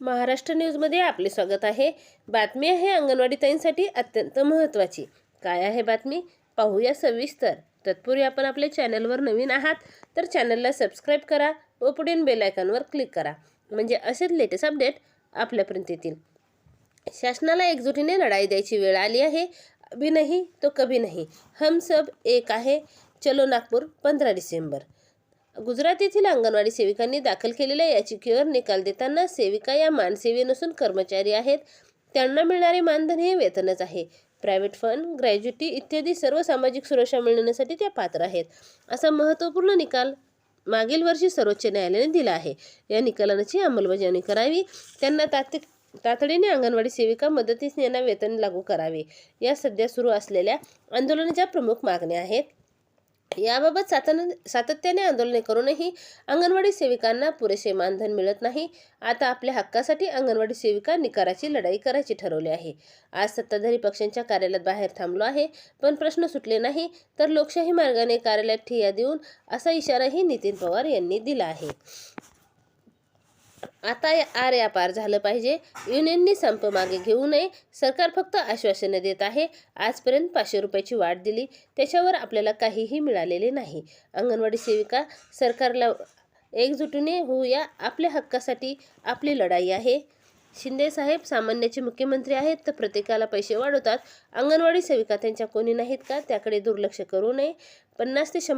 महाराष्ट्र न्यूजमध्ये आपले स्वागत आहे. बातमी आहे अंगणवाडी ताईंसाठी अत्यंत महत्त्वाची. काय आहे बातमी? पाहूया सविस्तर. तत्पूर्वी आपण आपल्या चॅनलवर नवीन आहात तर चॅनलला सबस्क्राईब करा व पुढील बेलायकॉनवर क्लिक करा. म्हणजे असेच लेटेस्ट अपडेट आपल्यापर्यंत येतील. शासनाला एकजुटीने लढाई द्यायची वेळ आली आहे. अभी नहीं तो कभी नहीं. हम सब एक आहे. चलो नागपूर पंधरा डिसेंबर. गुजरात येथील अंगणवाडी सेविकांनी दाखल केलेल्या याचिकेवर निकाल देताना सेविका या मानसेवी नसून कर्मचारी आहेत. त्यांना मिळणारे मानधन हे वेतनच आहे. प्रायव्हेट फंड ग्रॅज्युटी इत्यादी सर्व सामाजिक सुरक्षा मिळवण्यासाठी त्या पात्र आहेत. असा महत्त्वपूर्ण निकाल मागील वर्षी सर्वोच्च न्यायालयाने दिला आहे. या निकालाची अंमलबजावणी करावी. त्यांना तात्विक तातडीने अंगणवाडी सेविका मदतीस यांना वेतन लागू करावे. या सध्या सुरू असलेल्या आंदोलनाच्या प्रमुख मागण्या आहेत. याबाबत सातन सातत्याने आंदोलने करूनही अंगणवाडी सेविकांना पुरेसे मानधन मिळत नाही. आता आपल्या हक्कासाठी अंगणवाडी सेविका निकाराची लढाई करायची ठरवली आहे. आज सत्ताधारी पक्षांच्या कार्यालयात बाहेर थांबलो आहे पण प्रश्न सुटले नाही तर लोकशाही मार्गाने कार्यालयात ठिय्या देऊन असा इशाराही नितीन पवार यांनी दिला आहे. आता या पार झालं पाहिजे. युनियननी संप मागे घेऊ नये. सरकार फक्त आश्वासनं देत आहे. आजपर्यंत पाचशे रुपयाची वाढ दिली. त्याच्यावर आपल्याला काहीही मिळालेले नाही. अंगणवाडी सेविका सरकारला एकजुटीने होऊया. आपल्या हक्कासाठी आपली लढाई आहे. शिंदे साहेब सामान्याचे मुख्यमंत्री आहेत तर प्रत्येकाला पैसे वाढवतात. अंगणवाडी सेविका त्यांच्या कोणी नाहीत का? त्याकडे दुर्लक्ष करू नये. पन्नास ते शंभर